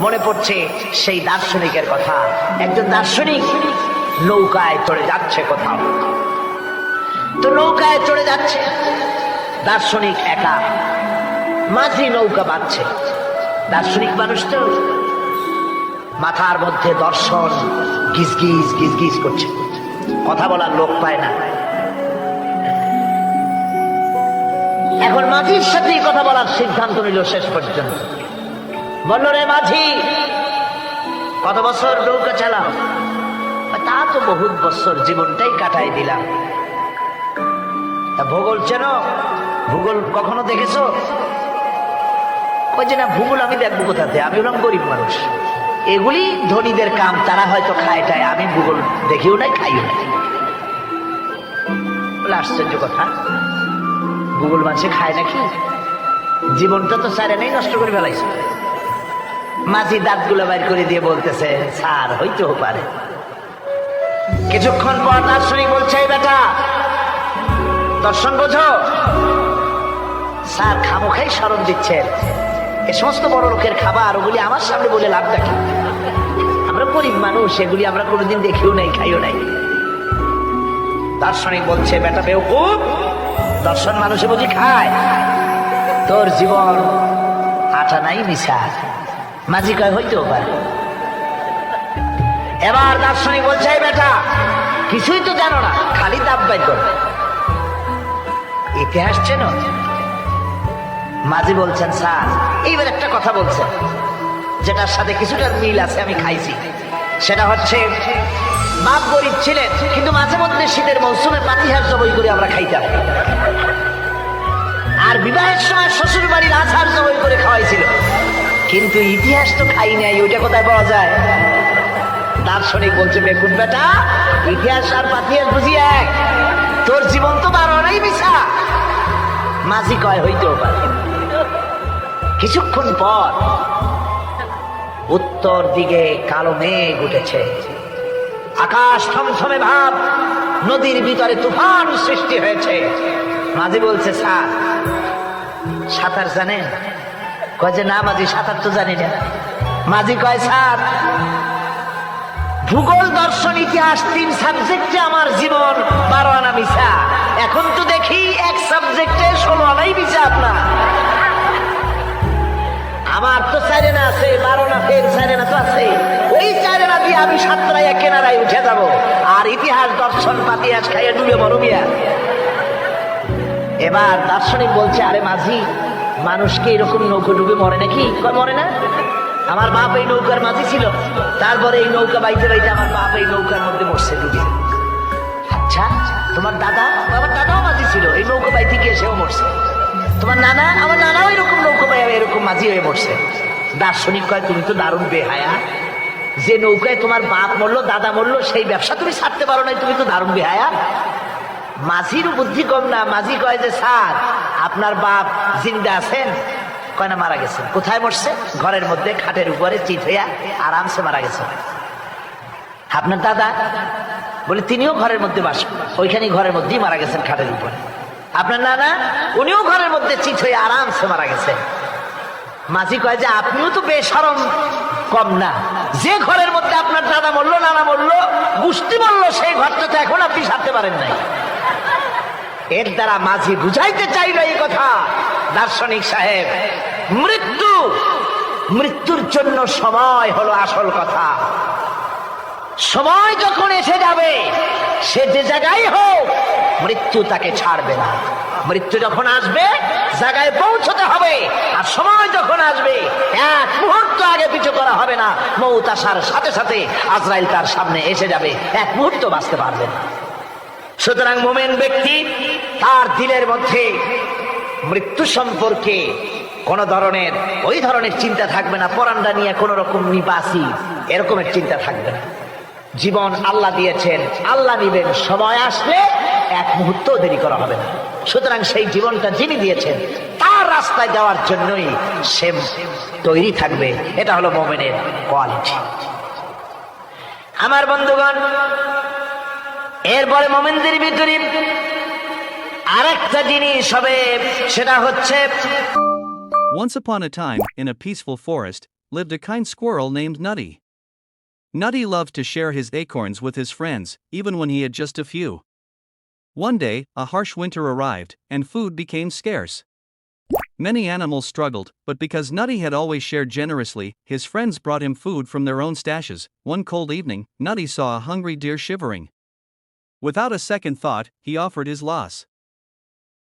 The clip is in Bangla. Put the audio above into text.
মনে পড়ছে সেই দার্শনিকের কথা। একজন দার্শনিক নৌকায় চড়ে যাচ্ছে কোথাও। তো নৌকায় চড়ে যাচ্ছে। দার্শনিক একা। মাঝি নৌকা বাঁধছে। দার্শনিক মানুষ তো মাথার মধ্যে দর্শন গিজ গিজ গিজ গিজ করছে। কথা বলার লোক পায় না। এখন মাঝির সাথেই কথা বলার সিদ্ধান্ত নিল শেষ পর্যন্ত। বলল রে মাঝি, কত বছর নৌকা চালাও? তা তো বহুত বছর জীবনটাই কাটাই দিলাম। ভূগোল চেন? ভূগোল কখনো দেখেছ? ওই যে না, ভূগোল আমি দেখব কোথাতে? আমি হলাম গরিব মানুষ। এগুলি ধনীদের কাম, তারা হয়তো খায় টায়। আমি ভূগোল দেখিও নাই, খাইও নাই। আশ্চর্য কথা। ভূগোল মানুষে খায় নাকি? জীবনটা তো সারে নেই, নষ্ট করে ফেলাইছে। মাঝি দাঁতগুলো বাইর করে দিয়ে বলতেছে, স্যার হইতেও পারে। কিছুক্ষণ পর দার্শনিক বলছে, "এই বেটা, দর্শন বোঝো? স্যার, খামোখাই স্মরণ দিচ্ছেন এ সমস্ত বড় লোকের খাবার, ওগুলি আমার সামনে বলে লাভটা কি আমরা গরিব মানুষ, এগুলি আমরা কোনোদিন দেখিও নাই, খাইও নাই। দার্শনিক বলছে, বেটা বেউকুব দর্শন মানুষে বুঝি খায়। তোর জীবন আটা নাই মিশা মাঝি কয় হইতেও পারে। এবার দার্শনিক বলছে, "এই বেটা, কিছুই তো জানো না, খালি দাব বাই কর। ইতিহাস চেন মাঝি বলছেন, স্যার, এইবার একটা কথা বলছেন, যেটার সাথে কিছুটা মিল আছে, আমি খাইছি। সেটা হচ্ছে, বাপ গরিব ছিলেন, কিন্তু মাঝে মধ্যে শীতের মৌসুমে পাতিহার জবই করে আমরা খাইতাম। আর বিবাহের সময় শ্বশুর বাড়ির আচার জবই করে খাওয়াইছিল। কিন্তু ইতিহাস তো খাই নাই, ওইটা কোথায় পাওয়া যায়? দার্শনিক বলছে বেকুন বেটা, ইতিহাস আর পাতিহাস বুঝি এক। তোর জীবন তো তার অনেক মিশা মাঝি কয়, হইতেও পারে। কিছুক্ষণ পর উত্তর দিকে কালো মেঘ উঠেছে। আকাশ থমথমে ভাব, নদীর ভিতরে তুফান সৃষ্টি হয়েছে। মাঝি বলছে, স্যার, সাঁতার জানেন? কয় যে, না মাঝি, সাঁতার তো জানি না। মাঝি কয়, স্যার, ভূগোল, দর্শন, ইতিহাস তিন সাবজেক্টে আমার জীবন, বারো আনা মিশা এখন তো দেখি এক সাবজেক্টে ষোলো আনাই মিশা আপনার। আমার তো চারেনা আছে, বারো না ফের চারেনা তো আছে। ওই চারেনা দিয়ে আমি সাতরায় কেনারায় উঠে যাব। আর ইতিহাস, দর্শন পাতিয়াস খাইয়ে ডুবে বড় মিয়া এবার দার্শনিক বলছে, আরে মাঝি মানুষকে এরকম নৌকো ডুবে মরে নাকি? মরে না? আমার বাপ এই নৌকার মাঝি ছিল। তারপরে এই নৌকা বাইতে বাইতে আমার বাপ এই নৌকার মধ্যে মরছে ডুবে। আচ্ছা তোমার দাদা? আমার দাদাও মাঝি ছিল। এই নৌকা বাইতে গিয়ে সেও মরছে। তোমার নানা? আমার নানাও এরকম নৌকা বাইয়া এরকম মাঝি হয়ে মরছে। দার্শনিক কয়, তুমি তো দারুণ বেহায়া। যে নৌকায় তোমার বাপ মরলো, দাদা মরলো, সেই ব্যবসা তুমি ছাড়তে পারো না তুমি তো দারুণ বেহায়া। মাঝির বুদ্ধি কম না, মাঝি কয় যে, স্যার, আপনার বাপ জিন্দা আছেন? কয়, না, মারা গেছেন। কোথায় মরছে ঘরের মধ্যে, খাটের উপরে চিত হইয়া আরামসে মারা গেছে। আপনার দাদা বলে, তিনিও ঘরের মধ্যে বাস ওইখানে ঘরের মধ্যেই মারা গেছেন খাটের উপরে। আপনার নানা, উনিও ঘরের মধ্যে চিত হয়ে আরামসে মারা গেছেন মাঝি কয় যে, আপনিও তো বেসরম কম না। যে ঘরের মধ্যে আপনার দাদা মরলো, নানা মরলো, গুষ্টি মরলো, সেই ঘরটা তো এখন আপনি সারতে পারেন নাই। এর দ্বারা মাঝি বুঝাইতে চাইল এই কথা। দার্শনিক সাহেব, মৃত্যু, মৃত্যুর জন্য সময় হলো আসল কথা। সময় যখন এসে যাবে, সে যে জায়গায় হোক, মৃত্যু তাকে ছাড়বে না। মৃত্যু যখন আসবে, জায়গায় পৌঁছতে হবে। আর সময় যখন আসবে, এক মুহূর্ত আগে পিছু করা হবে না। মৌত আসার সাথে সাথে আজরাইল তার সামনে এসে যাবে। এক মুহূর্ত বাঁচতে পারবে না। সুতরাং মোমেন ব্যক্তি তার দিলের মধ্যে মৃত্যু সম্পর্কে কোন ধরনের, ওই ধরনের চিন্তা থাকবে না। পরান্ডা নিয়ে কোন রকম নিবাসী এরকমের চিন্তা থাকবে না। জীবন আল্লাহ দিয়েছেন, আল্লাহ নিবেন, সময় আসলে এক মুহূর্ত দেরি করা হবে না। সুতরাং সেই জীবনটা যিনি দিয়েছেন, তার রাস্তায় যাওয়ার জন্যই সে তৈরি থাকবে। এটা হলো মোমেনের কোয়ালিটি। আমার বন্ধুগণ এরপরে মোমেনদের ভিতরে আরেকটা জিনিস হবে সেটা হচ্ছে Once upon a time, in a peaceful forest, lived a kind squirrel named Nutty. Nutty loved to share his acorns with his friends, even when he had just a few. One day, a harsh winter arrived, and food became scarce. Many animals struggled, but because Nutty had always shared generously, his friends brought him food from their own stashes. One cold evening, Nutty saw a hungry deer shivering. Without a second thought, he offered his loss.